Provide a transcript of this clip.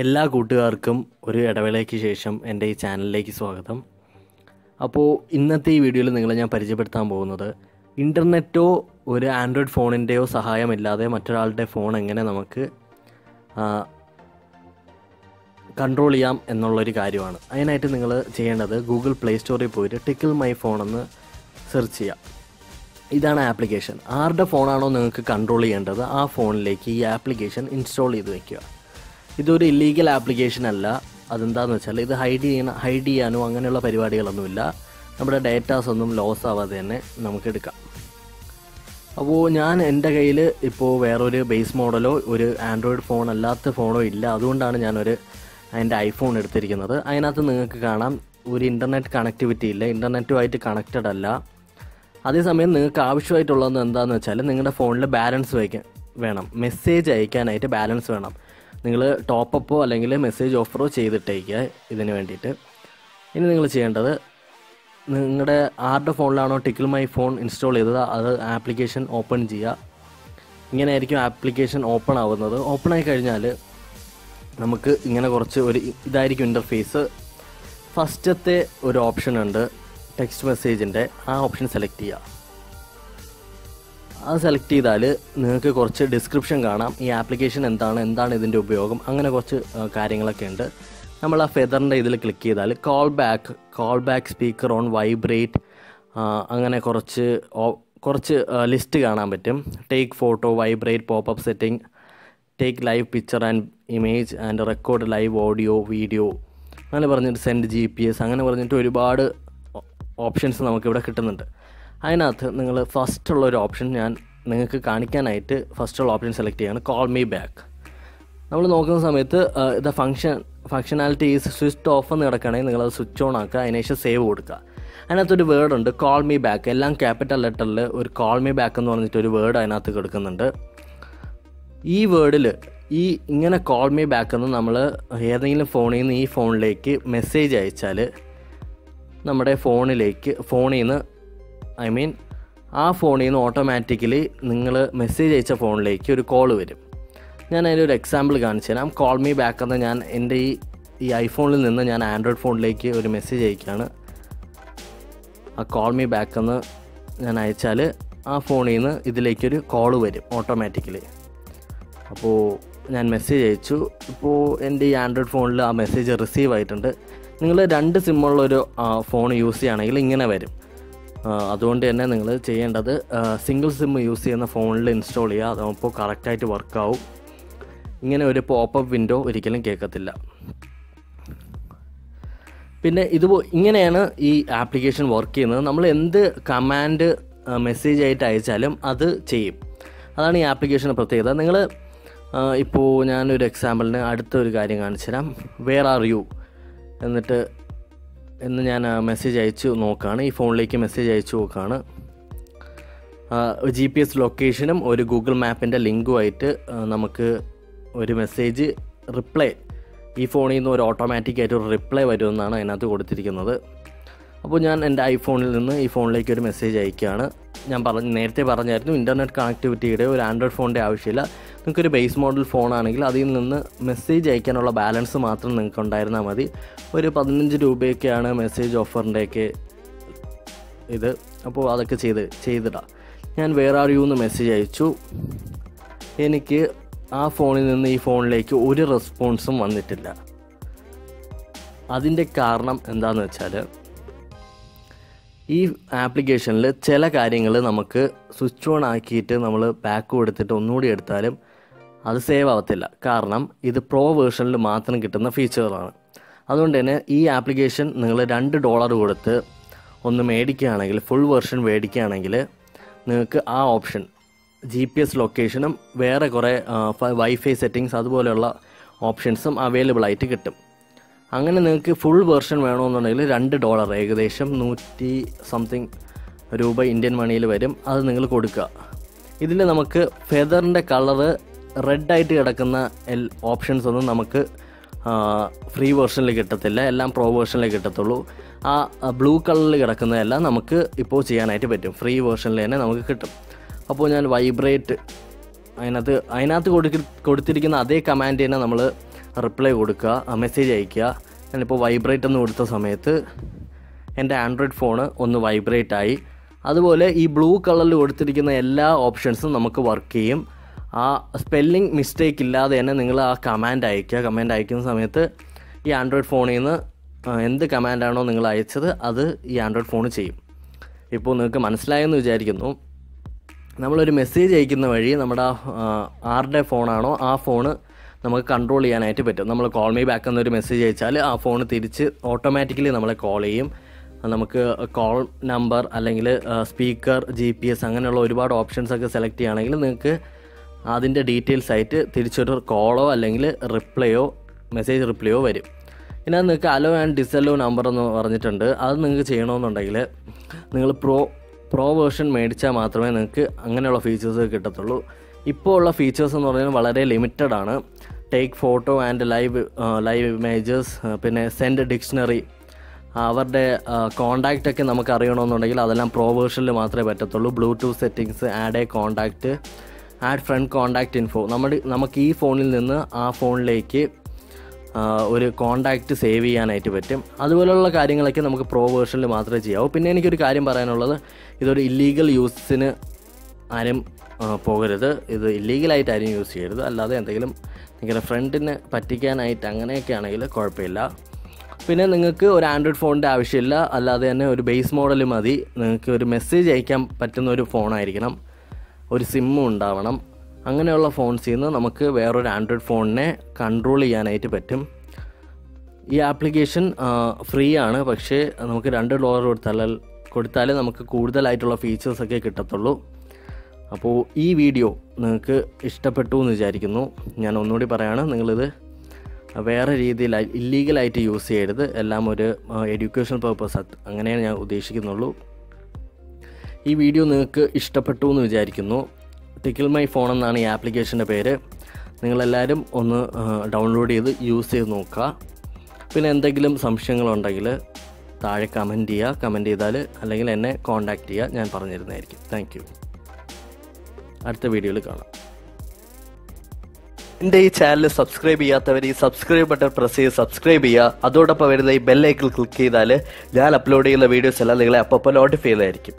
എല്ലാ കൂട്ടുകാർക്കും ഒരു ഇടവേളയ്ക്ക് ശേഷം എന്റെ ഈ ചാനലിലേക്ക് സ്വാഗതം. അപ്പോൾ ഇന്നത്തെ ഈ വീഡിയോയിൽ നിങ്ങളെ ഞാൻ പരിചയപ്പെടുത്താൻ പോകുന്നത് ഇന്റർനെറ്റോ ഒരു ആൻഡ്രോയിഡ് ഫോണിന്റെയോ സഹായമില്ലാതെ മറ്റൊരാളുടെ ഫോൺ എങ്ങനെ നമുക്ക് കൺട്രോൾ ചെയ്യാം എന്നുള്ളൊരു കാര്യമാണ്. അതിനായിട്ട് നിങ്ങൾ ചെയ്യേണ്ടത് ഗൂഗിൾ പ്ലേ സ്റ്റോറിൽ പോയിട്ട് ടിക്കിൾ മൈ ഫോൺ എന്ന് സെർച്ച് ചെയ്യുക ഇതാണ് ആപ്ലിക്കേഷൻ. ആരുടെ ഫോണാണോ നിങ്ങൾക്ക് കൺട്രോൾ ചെയ്യേണ്ടത് ആ ഫോണിലേക്ക് ഈ ആപ്ലിക്കേഷൻ ഇൻസ്റ്റാൾ ചെയ്ത് വെക്കുക. ഇതൊരു ഇല്ലീഗൽ ആപ്ലിക്കേഷൻ അല്ല. അതെന്താണെന്ന് വെച്ചാൽ ഇത് ഹൈഡ് ചെയ്യണം ഹൈഡ് ചെയ്യാനോ അങ്ങനെയുള്ള പരിപാടികളൊന്നുമില്ല. നമ്മുടെ ഡേറ്റാസ് ഒന്നും ലോസ് ആവാതെ തന്നെ നമുക്ക് എടുക്കാം. അപ്പോൾ ഞാൻ എന്റെ കയ്യിൽ ഇപ്പോൾ വേറൊരു ബേസ് മോഡലോ ഒരു ആൻഡ്രോയിഡ് ഫോൺ അല്ലാത്ത ഫോണോ ഇല്ല. അതുകൊണ്ടാണ് ഞാനൊരു എന്റെ ഐഫോൺ എടുത്തിരിക്കുന്നത്. അതിനകത്ത് നിങ്ങൾക്ക് കാണാം. ഒരു ഇന്റർനെറ്റ് കണക്ടിവിറ്റി ഇല്ല. ഇന്റർനെറ്റുമായിട്ട് കണക്റ്റഡ് അല്ല. അതേസമയം നിങ്ങൾക്ക് ആവശ്യമായിട്ടുള്ളത് എന്താണെന്ന് വെച്ചാൽ നിങ്ങളുടെ ഫോണിൽ ബാലൻസ് വയ്ക്കാൻ വേണം. മെസ്സേജ് അയക്കാനായിട്ട് ബാലൻസ് വേണം. നിങ്ങൾ ടോപ്പപ്പോ അല്ലെങ്കിൽ മെസ്സേജ് ഓഫറോ ചെയ്തിട്ടേക്കുക ഇതിന് വേണ്ടിയിട്ട്. ഇനി നിങ്ങൾ ചെയ്യേണ്ടത് നിങ്ങളുടെ ആരുടെ ഫോണിലാണോ ടിക്കിൾ മൈ ഫോൺ ഇൻസ്റ്റാൾ ചെയ്തത് അത് ആപ്ലിക്കേഷൻ ഓപ്പൺ ചെയ്യുക ഇങ്ങനെ ആയിരിക്കും ആപ്ലിക്കേഷൻ ഓപ്പൺ ആവുന്നത്. ഓപ്പൺ ആയി കഴിഞ്ഞാൽ നമുക്ക് ഇങ്ങനെ കുറച്ച് ഒരു ഇതായിരിക്കും ഇന്റർഫേസ് ഫസ്റ്റത്തെ ഒരു ഓപ്ഷൻ ഉണ്ട് ടെക്സ്റ്റ് മെസ്സേജിന്റെ ആ ഓപ്ഷൻ സെലക്ട് ചെയ്യുക അത് സെലക്ട് ചെയ്താൽ നിങ്ങൾക്ക് കുറച്ച് ഡിസ്ക്രിപ്ഷൻ കാണാം. ഈ ആപ്ലിക്കേഷൻ എന്താണ് എന്താണ് ഇതിന്റെ ഉപയോഗം അങ്ങനെ കുറച്ച് കാര്യങ്ങളൊക്കെ ഉണ്ട്. നമ്മൾ ആ ഫെദറിന്റെ ഇതിൽ ക്ലിക്ക് ചെയ്താൽ call back call back speaker on vibrate അങ്ങനെ കുറച്ച് കുറച്ച് ലിസ്റ്റ് കാണാൻ പറ്റും. Take photo vibrate popup setting take live picture and image and record live audio video അങ്ങനെ പറഞ്ഞിട്ട് സെൻഡ് ജി പി എസ് അങ്ങനെ പറഞ്ഞിട്ട് ഒരുപാട് ഓപ്ഷൻസ് നമുക്കിവിടെ കിട്ടുന്നുണ്ട്. അതിനകത്ത് നിങ്ങൾ ഫസ്റ്റുള്ള ഒരു ഓപ്ഷൻ ഞാൻ നിങ്ങൾക്ക് കാണിക്കാനായിട്ട് ഫസ്റ്റുള്ള ഓപ്ഷൻ സെലക്ട് ചെയ്യാണ്. കോൾ മീ ബാക്ക് നമ്മൾ നോക്കുന്ന സമയത്ത് the function functionality is switch off എന്ന് കിടക്കുകയാണെങ്കിൽ നിങ്ങളത് സ്വിച്ച് ഓൺ ആക്കുക. അതിനുശേഷം സേവ് കൊടുക്കുക. അതിനകത്തൊരു വേർഡ് ഉണ്ട് കോൾ മീ ബാക്ക് എല്ലാം ക്യാപിറ്റൽ ലെറ്ററിൽ ഒരു കോൾ മീ ബാക്ക് എന്ന് പറഞ്ഞിട്ട് ഒരു വേർഡ് അതിനകത്ത് കിടക്കുന്നുണ്ട്. ഈ വേർഡിൽ ഈ ഇങ്ങനെ കോൾ മീ ബാക്ക് എന്ന് നമ്മൾ ഏതെങ്കിലും ഫോണിൽ നിന്ന് ഈ ഫോണിലേക്ക് മെസ്സേജ് അയച്ചാൽ നമ്മുടെ ഫോണിലേക്ക് ഫോണിൽ നിന്ന് ഐ മീൻ ആ ഫോണിൽ നിന്ന് ഓട്ടോമാറ്റിക്കലി നിങ്ങൾ മെസ്സേജ് അയച്ച ഫോണിലേക്ക് ഒരു കോൾ വരും. ഞാൻ അതിന്റെ ഒരു എക്സാമ്പിൾ കാണിച്ചു തരാം. കോൾ മീ ബാക്ക് എന്ന് ഞാൻ എന്റെ ഈ ഈ ഐഫോണിൽ നിന്ന് ഞാൻ ആൻഡ്രോയിഡ് ഫോണിലേക്ക് ഒരു മെസ്സേജ് അയക്കുകയാണ് ആ കോൾ മീ ബാക്ക് എന്ന് ഞാൻ അയച്ചാൽ ആ ഫോണിൽ നിന്ന് ഇതിലേക്കൊരു കോൾ വരും ഓട്ടോമാറ്റിക്കലി അപ്പോൾ ഞാൻ മെസ്സേജ് അയച്ചു. ഇപ്പോൾ എന്റെ ഈ ആൻഡ്രോയിഡ് ഫോണിൽ ആ മെസ്സേജ് റിസീവ് ആയിട്ടുണ്ട്. നിങ്ങൾ രണ്ട് സിമ്മുള്ളൊരു ഫോൺ യൂസ് ചെയ്യുകയാണെങ്കിൽ ഇങ്ങനെ വരും. അതുകൊണ്ട് തന്നെ നിങ്ങൾ ചെയ്യേണ്ടത് സിംഗിൾ സിം യൂസ് ചെയ്യുന്ന ഫോണിൽ ഇൻസ്റ്റാൾ ചെയ്യുക. അതാകുമ്പോൾ കറക്റ്റായിട്ട് വർക്കാവും ഇങ്ങനെ ഒരു പോപ്പപ്പ് വിൻഡോ ഒരിക്കലും കേൾക്കത്തില്ല. പിന്നെ ഇത് ഇങ്ങനെയാണ് ഈ ആപ്ലിക്കേഷൻ വർക്ക് ചെയ്യുന്നത്. നമ്മൾ എന്ത് കമാൻഡ് മെസ്സേജ് ആയിട്ട് അയച്ചാലും അത് ചെയ്യും. അതാണ് ഈ ആപ്ലിക്കേഷന്റെ പ്രത്യേകത. നിങ്ങൾ ഇപ്പോൾ ഞാനൊരു എക്സാമ്പിളിന് അടുത്ത ഒരു കാര്യം കാണിച്ചു തരാം വേർ ആർ യു എന്നിട്ട് എന്ന് ഞാൻ മെസ്സേജ് അയച്ചു നോക്കുകയാണ് ഈ ഫോണിലേക്ക് മെസ്സേജ് അയച്ചു നോക്കുകയാണ് ജി പി എസ് ലൊക്കേഷനും ഒരു ഗൂഗിൾ മാപ്പിന്റെ ലിങ്കുമായിട്ട് നമുക്ക് ഒരു മെസ്സേജ് റിപ്ലൈ ഈ ഫോണിൽ നിന്ന് ഒരു ഓട്ടോമാറ്റിക് ആയിട്ട് ഒരു റിപ്ലൈ വരുമെന്നാണ് അതിനകത്ത് കൊടുത്തിരിക്കുന്നത്. അപ്പോൾ ഞാൻ എന്റെ ഐഫോണിൽ നിന്ന് ഈ ഫോണിലേക്ക് ഒരു മെസ്സേജ് അയക്കുകയാണ്. ഞാൻ പറഞ്ഞ് നേരത്തെ പറഞ്ഞായിരുന്നു ഇന്റർനെറ്റ് കണക്ടിവിറ്റിയുടെ ഒരു ആൻഡ്രോയിഡ് ഫോണിന്റെ ആവശ്യമില്ല. നിങ്ങൾക്കൊരു ബേസ് മോഡൽ ഫോണാണെങ്കിൽ അതിൽ നിന്ന് മെസ്സേജ് അയക്കാനുള്ള ബാലൻസ് മാത്രം നിങ്ങൾക്ക് ഉണ്ടായിരുന്നാൽ മതി. ഒരു പതിനഞ്ച് രൂപയൊക്കെയാണ് മെസ്സേജ് ഓഫറിന്റെയൊക്കെ ഇത്. അപ്പോൾ അതൊക്കെ ചെയ്ത് ചെയ്തിടാം. ഞാൻ വേറെ ആർ യു എന്ന് മെസ്സേജ് അയച്ചു. എനിക്ക് ആ ഫോണിൽ നിന്ന് ഈ ഫോണിലേക്ക് ഒരു റെസ്പോൺസും വന്നിട്ടില്ല. അതിന്റെ കാരണം എന്താണെന്ന് വെച്ചാൽ ഈ ആപ്ലിക്കേഷനിൽ ചില കാര്യങ്ങൾ നമുക്ക് സ്വിച്ച് ഓൺ ആക്കിയിട്ട് നമ്മൾ ബാക്ക് കൊടുത്തിട്ട് ഒന്നുകൂടി എടുത്താലും അത് സേവ് ആവത്തില്ല. കാരണം ഇത് പ്രോ വേർഷനിൽ മാത്രം കിട്ടുന്ന ഫീച്ചറാണ് അതുകൊണ്ട് തന്നെ ഈ ആപ്ലിക്കേഷൻ നിങ്ങൾ രണ്ട് ഡോളർ കൊടുത്ത് ഒന്ന് മേടിക്കുകയാണെങ്കിൽ ഫുൾ വേർഷൻ മേടിക്കുകയാണെങ്കിൽ നിങ്ങൾക്ക് ആ ഓപ്ഷൻ ജി പി എസ് ലൊക്കേഷനും വേറെ കുറേ വൈഫൈ സെറ്റിങ്സ് അതുപോലെയുള്ള ഓപ്ഷൻസും അവൈലബിൾ ആയിട്ട് കിട്ടും. അങ്ങനെ നിങ്ങൾക്ക് ഫുൾ വേർഷൻ വേണമെന്നുണ്ടെങ്കിൽ രണ്ട് ഡോളർ ഏകദേശം നൂറ്റി സംതിങ് രൂപ ഇന്ത്യൻ മണിയിൽ വരും. അത് നിങ്ങൾ കൊടുക്കുക. ഇതിൽ നമുക്ക് ഫെദറിന്റെ കളറ് റെഡായിട്ട് കിടക്കുന്ന എൽ ഓപ്ഷൻസ് ഒന്നും നമുക്ക് ഫ്രീ വേർഷനിൽ കിട്ടത്തില്ല. എല്ലാം പ്രോ വേർഷനിൽ കിട്ടത്തുള്ളൂ. ആ ബ്ലൂ കളറിൽ കിടക്കുന്നതെല്ലാം നമുക്ക് ഇപ്പോൾ ചെയ്യാനായിട്ട് പറ്റും. ഫ്രീ വേർഷനിൽ തന്നെ നമുക്ക് കിട്ടും. അപ്പോൾ ഞാൻ വൈബ്രേറ്റ് അതിനകത്ത് അതിനകത്ത് കൊടുക്ക കൊടുത്തിരിക്കുന്ന അതേ കമാൻഡ് തന്നെ നമ്മൾ റിപ്ലൈ കൊടുക്കുക മെസ്സേജ് അയയ്ക്കുക ഞാനിപ്പോൾ വൈബ്രേറ്റ് എന്ന് കൊടുത്ത സമയത്ത് എന്റെ ആൻഡ്രോയിഡ് ഫോണ് ഒന്ന് വൈബ്രേറ്റ് ആയി. അതുപോലെ ഈ ബ്ലൂ കളറിൽ കൊടുത്തിരിക്കുന്ന എല്ലാ ഓപ്ഷൻസും നമുക്ക് വർക്ക് ചെയ്യും. ആ സ്പെല്ലിംഗ് മിസ്റ്റേക്ക് ഇല്ലാതെ തന്നെ നിങ്ങൾ ആ കമാൻഡ് അയയ്ക്കുക കമാൻഡ് അയക്കുന്ന സമയത്ത് ഈ ആൻഡ്രോയിഡ് ഫോണിൽ നിന്ന് എന്ത് കമാൻഡാണോ നിങ്ങൾ അയച്ചത് അത് ഈ ആൻഡ്രോയിഡ് ഫോൺ ചെയ്യും. ഇപ്പോൾ നിങ്ങൾക്ക് മനസ്സിലായെന്ന് വിചാരിക്കുന്നു. നമ്മളൊരു മെസ്സേജ് അയക്കുന്ന വഴി നമ്മുടെ ആരുടെ ഫോണാണോ ആ ഫോണ് നമുക്ക് കൺട്രോൾ ചെയ്യാനായിട്ട് പറ്റും. നമ്മൾ കോൾ മീ ബാക്ക് എന്നൊരു മെസ്സേജ് അയച്ചാൽ ആ ഫോൺ തിരിച്ച് ഓട്ടോമാറ്റിക്കലി നമ്മളെ കോൾ ചെയ്യും. നമുക്ക് കോൾ നമ്പർ അല്ലെങ്കിൽ സ്പീക്കർ ജി പി എസ് അങ്ങനെയുള്ള ഒരുപാട് ഓപ്ഷൻസ് ഒക്കെ സെലക്ട് ചെയ്യുകയാണെങ്കിൽ നിങ്ങൾക്ക് അതിന്റെ ഡീറ്റെയിൽസ് ആയിട്ട് തിരിച്ചൊരു കോളോ അല്ലെങ്കിൽ റിപ്ലൈയോ മെസ്സേജ് റിപ്ലൈയോ വരും. പിന്നെ അത് നിങ്ങൾക്ക് അലോ ആൻഡ് ഡിസലോ നമ്പർ എന്ന് പറഞ്ഞിട്ടുണ്ട്. അത് നിങ്ങൾക്ക് ചെയ്യണമെന്നുണ്ടെങ്കിൽ നിങ്ങൾ പ്രോ പ്രോ വേർഷൻ മേടിച്ചാൽ മാത്രമേ നിങ്ങൾക്ക് അങ്ങനെയുള്ള ഫീച്ചേഴ്സ് കിട്ടത്തുള്ളൂ. ഇപ്പോൾ ഉള്ള ഫീച്ചേഴ്സ് എന്ന് പറഞ്ഞാൽ വളരെ ലിമിറ്റഡ് ആണ്. Take photo and live live images പിന്നെ സെൻഡ് ഡിക്ഷണറി അവരുടെ കോണ്ടാക്റ്റ് ഒക്കെ നമുക്ക് അറിയണമെന്നുണ്ടെങ്കിൽ അതെല്ലാം പ്രോ വേർഷനിൽ മാത്രമേ പറ്റത്തുള്ളൂ. Bluetooth settings add a contact add friend contact info നമ്മുടെ നമുക്ക് ഈ ഫോണിൽ നിന്ന് ആ ഫോണിലേക്ക് ഒരു കോണ്ടാക്റ്റ് സേവ് ചെയ്യാനായിട്ട് പറ്റും. അതുപോലെയുള്ള കാര്യങ്ങളൊക്കെ നമുക്ക് പ്രോ വേർഷനിൽ മാത്രമേ ചെയ്യാവൂ. പിന്നെ എനിക്കൊരു കാര്യം പറയാനുള്ളത്. ഇതൊരു ഇല്ലീഗൽ യൂസിന് ആരും പോകരുത്. ഇത് ഇല്ലീഗലായിട്ട് ആരും യൂസ് ചെയ്യരുത്. അല്ലാതെ എന്തെങ്കിലും നിങ്ങളുടെ ഫ്രണ്ടിനെ പറ്റിക്കാനായിട്ട് അങ്ങനെയൊക്കെ ആണെങ്കിൽ കുഴപ്പമില്ല. പിന്നെ നിങ്ങൾക്ക് ഒരു ആൻഡ്രോയിഡ് ഫോണിന്റെ ആവശ്യമില്ല. അല്ലാതെ തന്നെ ഒരു ബേസ് മോഡൽ മതി. നിങ്ങൾക്ക് ഒരു മെസ്സേജ് അയക്കാൻ പറ്റുന്ന ഒരു ഫോണായിരിക്കണം ഒരു സിമ്മും ഉണ്ടാവണം. അങ്ങനെയുള്ള ഫോൺസിൽ നിന്ന് നമുക്ക് വേറൊരു ആൻഡ്രോയിഡ് ഫോണിനെ കൺട്രോൾ ചെയ്യാനായിട്ട് പറ്റും. ഈ ആപ്ലിക്കേഷൻ ഫ്രീ ആണ്. പക്ഷേ നമുക്ക് രണ്ട് ഡോളർ കൊടുത്താൽ കൊടുത്താലേ നമുക്ക് കൂടുതലായിട്ടുള്ള ഫീച്ചേഴ്സൊക്കെ കിട്ടത്തുള്ളൂ. അപ്പോൾ ഈ വീഡിയോ നിങ്ങൾക്ക് ഇഷ്ടപ്പെട്ടു എന്ന് വിചാരിക്കുന്നു. ഞാൻ ഒന്നുകൂടി പറയാണ് നിങ്ങളിത് വേറെ രീതിയിൽ ഇല്ലീഗലായിട്ട് യൂസ് ചെയ്യരുത്. എല്ലാം ഒരു എഡ്യൂക്കേഷൻ പർപ്പസ് അങ്ങനെയാണ് ഞാൻ ഉദ്ദേശിക്കുന്നുള്ളൂ. ഈ വീഡിയോ നിങ്ങൾക്ക് ഇഷ്ടപ്പെട്ടു എന്ന് വിചാരിക്കുന്നു. ടിക്കിൾ മൈ ഫോൺ എന്നാണ് ഈ ആപ്ലിക്കേഷന്റെ പേര്. നിങ്ങളെല്ലാവരും ഒന്ന് ഡൗൺലോഡ് ചെയ്ത് യൂസ് ചെയ്ത് നോക്കുക. പിന്നെ എന്തെങ്കിലും സംശയങ്ങളുണ്ടെങ്കിൽ താഴെ കമന്റ് ചെയ്യുക. കമന്റ് ചെയ്താൽ അല്ലെങ്കിൽ എന്നെ കോൺടാക്റ്റ് ചെയ്യുക. ഞാൻ പറഞ്ഞിരുന്നതായിരിക്കും. താങ്ക് യു അടുത്ത വീഡിയോയിൽ കാണാം. എന്റെ ഈ ചാനൽ സബ്സ്ക്രൈബ് ചെയ്യാത്തവർ ഈ സബ്സ്ക്രൈബ് ബട്ടൺ പ്രസ് ചെയ്ത് സബ്സ്ക്രൈബ് ചെയ്യുക. അതോടൊപ്പം വരുന്ന ഈ ബെല്ലൈക്കിൽ ക്ലിക്ക് ചെയ്താൽ ഞാൻ അപ്ലോഡ് ചെയ്യുന്ന വീഡിയോസ് എല്ലാം നിങ്ങളെ അപ്പോൾ നോട്ടിഫൈ ചെയ്തായിരിക്കും